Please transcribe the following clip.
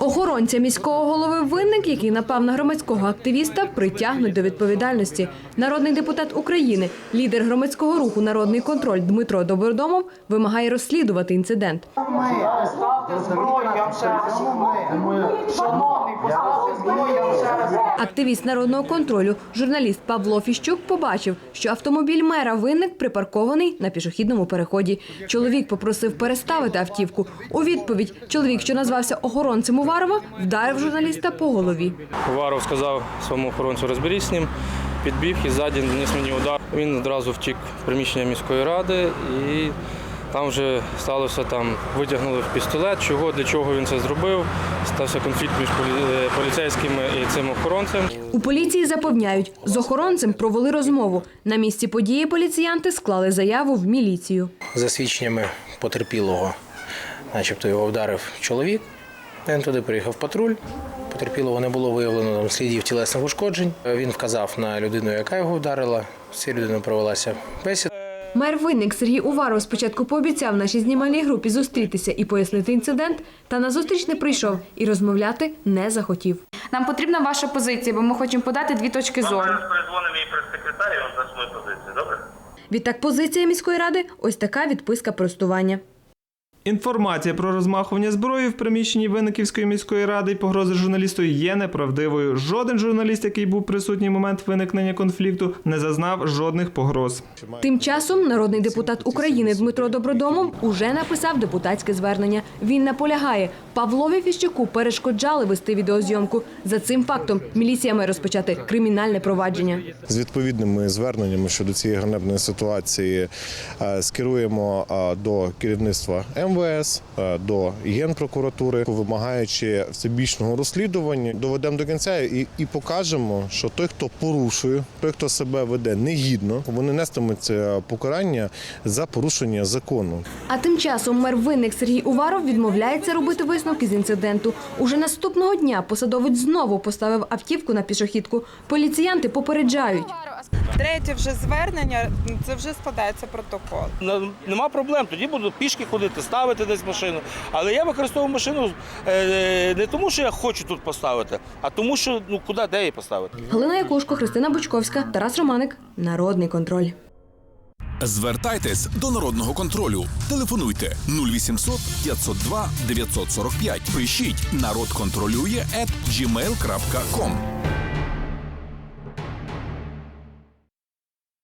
Охоронця міського голови винник, який напав на громадського активіста, притягнуть до відповідальності. Народний депутат України, лідер громадського руху Народний контроль Дмитро Добродомов вимагає розслідувати інцидент. Поставте зброю, я вам ще. Шановний, поставте зброю, я вам. Активіст народного контролю, журналіст Павло Фіщук, побачив, що автомобіль мера винник припаркований на пішохідному переході. Чоловік попросив переставити автівку. У відповідь чоловік, що назвався охоронцем Уварова, вдарив журналіста по голові. Уваров сказав своєму охоронцю розберіть з ним, підбіг і ззаді наніс мені удар. Він одразу втік в приміщення міської ради і там вже сталося там, витягнули пістолет, чого, для чого він це зробив. Стався конфлікт між е, поліцейськими і цим охоронцем. У поліції запевняють, з охоронцем провели розмову. На місці події поліціянти склали заяву в міліцію. За свідченнями потерпілого, начебто його вдарив чоловік. Він туди приїхав патруль. Потерпілого не було виявлено там, слідів тілесних ушкоджень. Він вказав на людину, яка його вдарила. З цією людиною провелася бесіда. Мер винник Сергій Уваров спочатку пообіцяв нашій знімальній групі зустрітися і пояснити інцидент, та на зустріч не прийшов і розмовляти не захотів. Нам потрібна ваша позиція, бо ми хочемо подати дві точки зору. Зараз прес-секретарі, він дасть свою позицію, добре? Відтак позиція міської ради ось така відписка простування. Інформація про розмахування зброї в приміщенні Винниківської міської ради і погрози журналісту є неправдивою. Жоден журналіст, який був присутній в момент виникнення конфлікту, не зазнав жодних погроз. Тим часом народний депутат України Дмитро Добродомов уже написав депутатське звернення. Він наполягає, Павлові Фіщуку перешкоджали вести відеозйомку. За цим фактом міліція має розпочати кримінальне провадження. З відповідними зверненнями щодо цієї ганебної ситуації е, скеруємо е, до керівництва МВС, е, до Генпрокуратури, вимагаючи всебічного розслідування, доведемо до кінця і, і покажемо, що той, хто порушує, той, хто себе веде негідно, вони нестимуть е, покарання за порушення закону. А тим часом мер винник Сергій Уваров відмовляється робити висновки з інциденту. Уже наступного дня посадовець знову поставив автівку на пішохідку. Поліціянти попереджають. Третє вже звернення, це вже складається протокол. Ну, Нема проблем. Тоді буду пішки ходити, ставити десь машину. Але я використовую машину е, не тому, що я хочу тут поставити, а тому, що ну куди де її поставити. Галина Якушко, Христина Бучковська, Тарас Романик. Народний контроль. Звертайтесь до народного контролю. Телефонуйте 0800 502 945. Пишіть народ контролює at gmail.com.